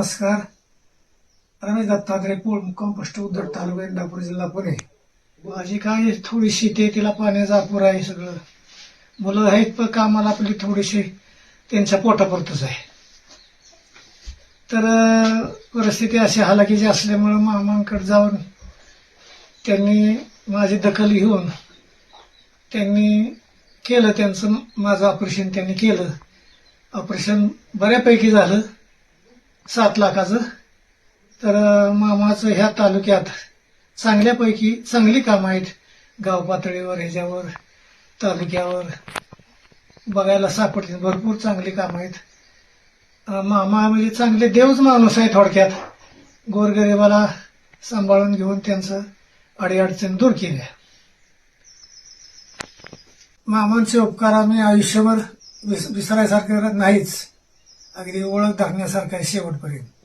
नमस्कार. रमेश दत्तात्रय पोळ मुक्काम पोस्ट उद्धव तालुका इंदापूर जिल्हा पुणे. माझी काय थोडी शेती तिला पाण्याचा अपुरा आहे सगळं. मुलं आहेत पण कामाला आपली थोडीशी त्यांच्या पोटापुरतच आहे. तर परिस्थिती अशी हालाकीची असल्यामुळं मामांकडे जाऊन त्यांनी माझी दखल घेऊन त्यांनी केलं त्यांचं माझं ऑपरेशन त्यांनी केलं. ऑपरेशन बऱ्यापैकी झालं. सात लाखाचं. तर मामाचं ह्या तालुक्यात चांगल्यापैकी चांगली कामं आहेत. गाव पातळीवर ह्याच्यावर तालुक्यावर. बघायला सापडतील. भरपूर चांगली कामं आहेत. मामा म्हणजे चांगले देवच माणूस आहे थोडक्यात. गोरगरिबाला सांभाळून घेऊन त्यांचं अडीअडचण दूर केल्या. मामांचे उपकार आम्ही आयुष्यभर विस विसरायसारखे नाहीच. अगदी ओळख दाखण्यासारखं आहे शेवटपर्यंत.